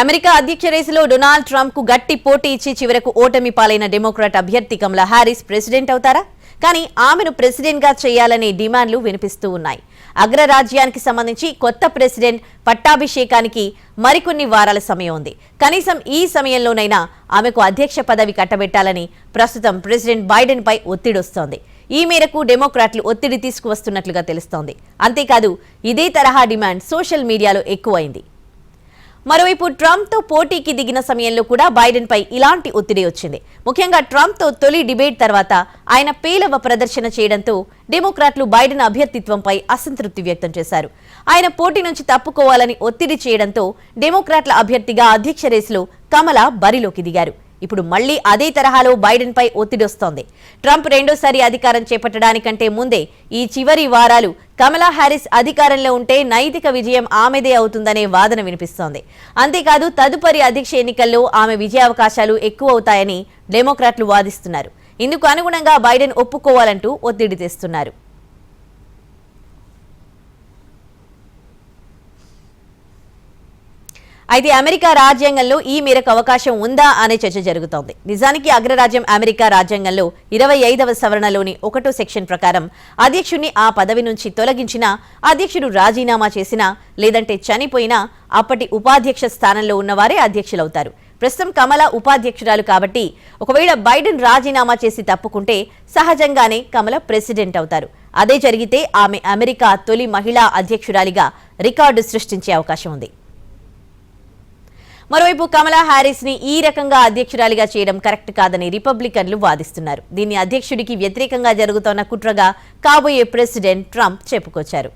America అధ్యక్ష రేసులో Donald ట్రంప్కు గట్టి పోటీ ఇచ్చి చివరకు ఓటమి పాలైన డెమోక్రాట్ అభ్యర్థి కమలా హ్యారిస్ ప్రెసిడెంట్ అవుతారా? కానీ ఆమెను ప్రెసిడెంట్గా చేయాలనే డిమాండ్లు వినిపిస్తూ ఉన్నాయి. అగ్రరాజ్యానికి సంబంధించి కొత్త ప్రెసిడెంట్ పట్టాభిషేకానికి మరికొన్ని వారాల సమయం ఉంది. కనీసం ఈ సమయంలోనైనా ఆమెకు అధ్యక్ష పదవి కట్టబెట్టాలని ప్రస్తుతం ప్రెసిడెంట్ బైడెన్ పై ఒత్తిడొస్తోంది ఈ మేరకు డెమోక్రాట్లు ఒత్తిడి తీసుకువస్తున్నట్లుగా తెలుస్తోంది. అంతేకాదు ఇదే తరహా డిమాండ్ సోషల్ మీడియాలో ఎక్కువైంది. మరోవైపు ట్రంప్తో పోటీకి దిగిన సమయంలో కూడా బైడెన్ పై ఇలాంటి ఒత్తిడి వచ్చింది. ముఖ్యంగా ట్రంప్తో తొలి డిబేట్ తర్వాత ఆయన పేలవ ప్రదర్శన చేయడంతో డెమోక్రాట్లు బైడెన్ అభ్యర్థిత్వంపై అసంతృప్తి వ్యక్తం చేశారు. ఆయన పోటీ నుంచి తప్పుకోవాలని ఒత్తిడి చేయడంతో డెమోక్రాట్ల అభ్యర్థిగా అధ్యక్ష రేసులో కమల బరిలోకి దిగారు. ఇప్పుడు మళ్ళీ అదే తరహాలో బైడెన్ పై ఒత్తిడి వస్తోంది. ట్రంప్ రెండోసారి అధికారం చేపట్టడానికంటే ముందే ఈ చివరి వారాలు కమలా హ్యారిస్ అధికారంలో ఉంటే నైతిక విజయం ఆమెదే అవుతుందనే వాదన వినిపిస్తోంది. అంతేకాదు తదుపరి అధ్యక్ష ఎన్నికల్లో ఆమె విజయావకాశాలు ఎక్కువ అవుతాయని డెమోక్రాట్లు వాదిస్తున్నారు. ఇందుకు అనుగుణంగా బైడెన్ ఒప్పుకోవాలంటూ ఒత్తిడి తెస్తున్నారు. అయితే అమెరికా రాజ్యాంగంలో ఈ మేరకు అవకాశం ఉందా అనే చర్చ జరుగుతోంది. నిజానికి అగ్రరాజ్యం అమెరికా రాజ్యాంగంలో ఇరవై ఐదవ సవరణలోని ఒకటో సెక్షన్ ప్రకారం అధ్యక్షుడిని ఆ పదవి నుంచి తొలగించినా అధ్యక్షుడు రాజీనామా చేసినా లేదంటే చనిపోయినా అప్పటి ఉపాధ్యక్ష స్థానంలో ఉన్నవారే అధ్యక్షులవుతారు. ప్రస్తుతం కమల ఉపాధ్యక్షురాలు కాబట్టి ఒకవేళ బైడెన్ రాజీనామా చేసి తప్పుకుంటే సహజంగానే కమల ప్రెసిడెంట్ అవుతారు. అదే జరిగితే ఆమె అమెరికా తొలి మహిళా అధ్యక్షురాలిగా రికార్డు సృష్టించే అవకాశం ఉంది. మరోవైపు కమలా హ్యారిస్ని ఈ రకంగా అధ్యక్షురాలిగా చేయడం కరెక్ట్ కాదని రిపబ్లికన్లు వాదిస్తున్నారు. దీన్ని అధ్యక్షుడికి వ్యతిరేకంగా జరుగుతోన్న కుట్రగా కాబోయే ప్రెసిడెంట్ ట్రంప్ చెప్పుకొచ్చారు.